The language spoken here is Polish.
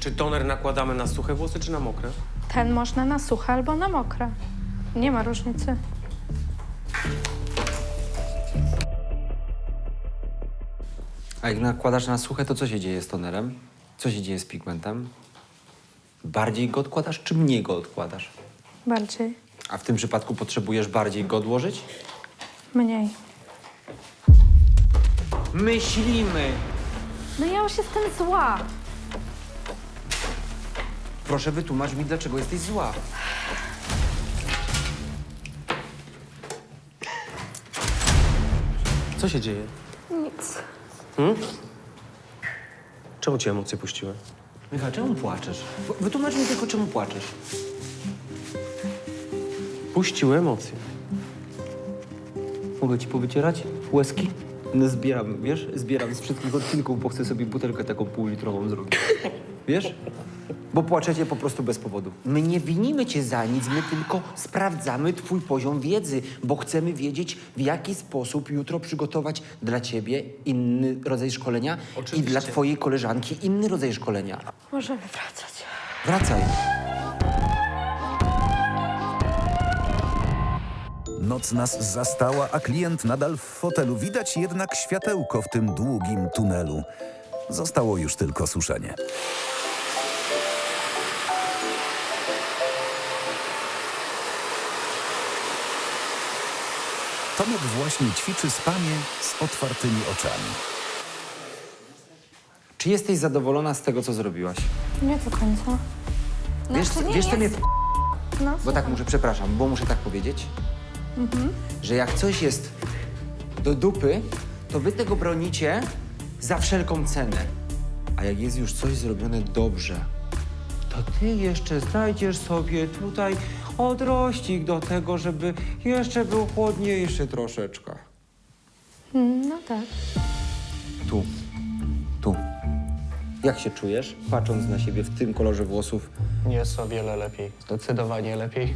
Czy toner nakładamy na suche włosy, czy na mokre? Ten można na suche albo na mokre. Nie ma różnicy. A jak nakładasz na suche, to co się dzieje z tonerem? Co się dzieje z pigmentem? Bardziej go odkładasz, czy mniej go odkładasz? Bardziej. A w tym przypadku potrzebujesz bardziej go odłożyć? Mniej. Myślimy! No ja już jestem zła. Proszę wytłumacz mi, dlaczego jesteś zła. Co się dzieje? Nic. Czemu cię emocje puściły? Michał, czemu płaczesz? Wytłumacz mi tylko, czemu płaczesz. Puściły emocje. Mogę ci powycierać łezki? No zbieram, wiesz? Zbieram z wszystkich odcinków, bo chcę sobie butelkę taką półlitrową zrobić. Wiesz? Bo płaczecie po prostu bez powodu. My nie winimy cię za nic, my tylko sprawdzamy twój poziom wiedzy, bo chcemy wiedzieć, w jaki sposób jutro przygotować dla ciebie inny rodzaj szkolenia i Oczywiście. dla twojej koleżanki inny rodzaj szkolenia. Możemy wracać. Wracaj. Noc nas zastała, a klient nadal w fotelu. Widać jednak światełko w tym długim tunelu. Zostało już tylko suszenie. Tomek właśnie ćwiczy spanie z otwartymi oczami. Czy jesteś zadowolona z tego, co zrobiłaś? Nie do końca. Wiesz, Znaczy, nie wiesz co mnie... jest- No, Bo tak muszę, przepraszam, bo muszę tak powiedzieć, że jak coś jest do dupy, to wy tego bronicie za wszelką cenę. A jak jest już coś zrobione dobrze, to ty jeszcze znajdziesz sobie tutaj odrościk do tego, żeby jeszcze był chłodniejszy troszeczkę. no tak. Tu, tu. Jak się czujesz, patrząc na siebie w tym kolorze włosów? Jest o wiele lepiej. Zdecydowanie lepiej.